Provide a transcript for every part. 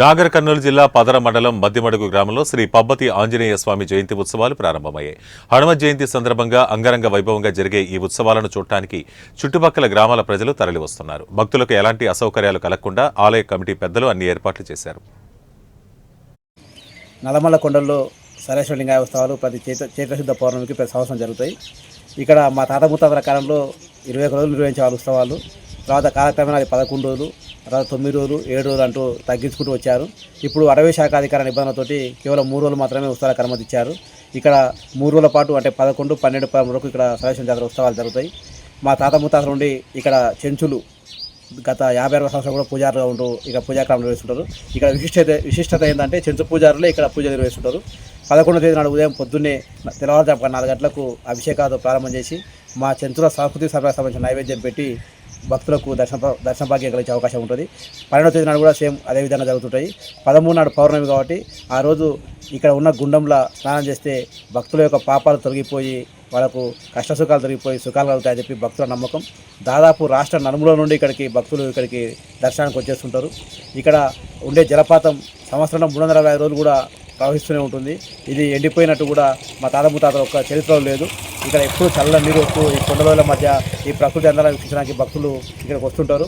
నాగర్ కర్నూలు జిల్లా పదర మండలం మద్దిమడుగు గ్రామంలో శ్రీ పబ్బతి ఆంజనేయ స్వామి జయంతి ఉత్సవాలు ప్రారంభమయ్యాయి. హనుమ జయంతి సందర్భంగా అంగరంగ వైభవంగా జరిగే ఈ ఉత్సవాలను చూడటానికి చుట్టుపక్కల గ్రామాల ప్రజలు తరలివస్తున్నారు. భక్తులకు ఎలాంటి అసౌకర్యాలు కలగకుండా ఆలయ కమిటీ పెద్దలు అన్ని ఏర్పాట్లు చేశారు. నల్లమల్ల కొండల్లో సరేశ్వరలింగాయ ఉత్సవాలు ప్రతి చేత చేతశుద్ధ పౌర్ణమికి ప్రతి సంవత్సరం జరుగుతాయి. ఇక్కడ మా తాత ముత్తాతల కాలంలో ఇరవై ఒక రోజులు నిర్వహించే వాళ్ళు ఉత్సవాలు తర్వాత కాలక్రమేణా అది పదకొండు రోజులు తర్వాత తొమ్మిది రోజులు ఏడు రోజులు అంటూ తగ్గించుకుంటూ వచ్చారు. ఇప్పుడు అటవీ శాఖ అధికార నిబంధనలతోటి కేవలం మూడు రోజులు మాత్రమే ఉత్సవాలకు అనుమతి ఇచ్చారు ఇక్కడ మూడు రోజుల పాటు అంటే పదకొండు పన్నెండు పదమూడు వరకు ఇక్కడ సరేశ్వర జాతర ఉత్సవాలు జరుగుతాయి. మా తాత ముత్తాతల నుండి ఇక్కడ చెంచులు గత యాభై అరవై సంవత్సరాలు కూడా పూజారుగా ఉంటూ ఇక పూజాకాలం నిర్వహిస్తుంటారు. ఇక్కడ విశిష్టత విశిష్టత ఏంటంటే చెంచు పూజారులే ఇక్కడ పూజ నిర్వహిస్తుంటారు. పదకొండు తేదీ నాడు ఉదయం పొద్దున్నే తెల్లవారుజామున నాలుగు గంటలకు అభిషేకాలతో ప్రారంభం చేసి మా చెంచుల సాంస్కృతిక సరఫరా సంబంధించిన నైవేద్యం పెట్టి భక్తులకు దర్శన దర్శన భాగ్యం కలిగే అవకాశం ఉంటుంది. పన్నెండవ తేదీ నాడు కూడా సేమ్ అదే విధంగా జరుగుతుంటాయి. పదమూడు నాడు పౌర్ణమి కాబట్టి ఆ రోజు ఇక్కడ ఉన్న గుండంలో స్నానం చేస్తే భక్తుల యొక్క పాపాలు తొలగిపోయి వాళ్ళకు కష్టసుఖాలు తొలగిపోయి సుఖాలు కలుగుతాయని చెప్పి భక్తుల నమ్మకం. దాదాపు రాష్ట్ర నలుమూల నుండి ఇక్కడికి భక్తులు ఇక్కడికి దర్శనానికి వచ్చేస్తుంటారు. ఇక్కడ ఉండే జలపాతం సంవత్సరంలో మూడు వందల రోజులు కూడా ప్రవహిస్తూనే ఉంటుంది. ఇది ఎండిపోయినట్టు కూడా మా తాత ముత్తాతల యొక్క చరిత్రలో లేదు. ఇక్కడ ఎప్పుడు చల్ల నీరు వస్తూ ఈ కొండల మధ్య ఈ ప్రకృతి అందాలను వీక్షించడానికి భక్తులు ఇక్కడికి వస్తుంటారు.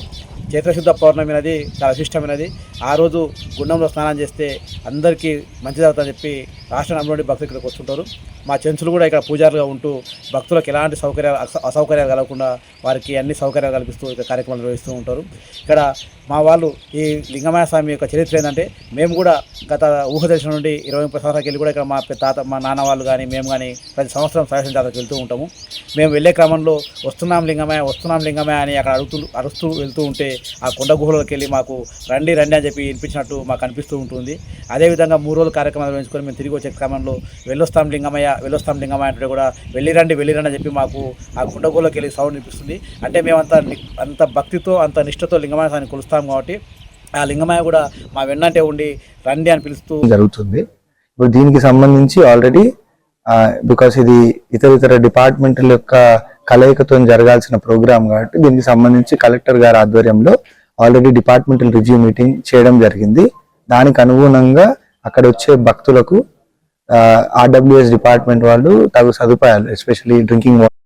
చైత్రశుద్ధ పౌర్ణమి అనేది చాలా విశిష్టమైనది. ఆ రోజు గుండంలో స్నానం చేస్తే అందరికీ మంచి జరుగుతుందని చెప్పి రాష్ట్రంలోని నుండి భక్తులు ఇక్కడికి వస్తుంటారు. మా చెంచులు కూడా ఇక్కడ పూజారులుగా ఉంటూ భక్తులకు ఎలాంటి సౌకర్యాలు అసౌకర్యాలు కలగకుండా వారికి అన్ని సౌకర్యాలు కల్పిస్తూ ఇక్కడ కార్యక్రమాలు నిర్వహిస్తూ ఉంటారు. ఇక్కడ మా వాళ్ళు ఈ లింగమయ స్వామి యొక్క చరిత్ర ఏంటంటే మేము కూడా గత ఊహ తెలిసిన నుండి ఇరవై ముప్పై సంవత్సరాలకి వెళ్ళి కూడా ఇక్కడ మా తాత మా నాన్న వాళ్ళు కానీ మేము కానీ ప్రతి సంవత్సరం సహజ జాతరకు వెళ్తూ ఉంటాము. మేము వెళ్ళే క్రమంలో వస్తున్నాం లింగమయ వస్తున్నాం లింగమయ అని అక్కడ అడుగుతూ అరుస్తూ వెళ్తూ ఉంటే ఆ కొండ గుహలోకి వెళ్ళి మాకు రండి రండి అని చెప్పి వినిపించినట్టు మాకు అనిపిస్తూ ఉంటుంది. అదేవిధంగా మూడు రోజుల కార్యక్రమాలు నిర్వహించుకొని మేము తిరిగి వచ్చే క్రమంలో వెళ్ళొస్తాం లింగమయ్య వెళ్ళొస్తాం లింగమయ్య అంటే కూడా వెళ్ళి రండి వెళ్ళి రండి అని చెప్పి మాకు ఆ కొండ గుహలోకి వెళ్ళి సౌండ్ వినిపిస్తుంది. అంటే మేము అంత అంత భక్తితో అంత నిష్ఠతో లింగమయ్య స్వామిని కొలుస్తాం కాబట్టి ఆ లింగమయ్య కూడా మా వెన్నంటే ఉండి రండి అని పిలుస్తూ జరుగుతుంది. ఇప్పుడు దీనికి సంబంధించి ఆల్రెడీ బికాస్ ఇది ఇతర ఇతర డిపార్ట్మెంట్ల యొక్క కలయికతో జరగాల్సిన ప్రోగ్రామ్ కాబట్టి దీనికి సంబంధించి కలెక్టర్ గారి ఆధ్వర్యంలో ఆల్రెడీ డిపార్ట్మెంటల్ రివ్యూ మీటింగ్ చేయడం జరిగింది. దానికి అనుగుణంగా అక్కడ వచ్చే భక్తులకు ఆర్డబ్ల్యూఎస్ డిపార్ట్మెంట్ వాళ్ళు తగు సదుపాయాలు ఎస్పెషల్లీ డ్రింకింగ్ వాటర్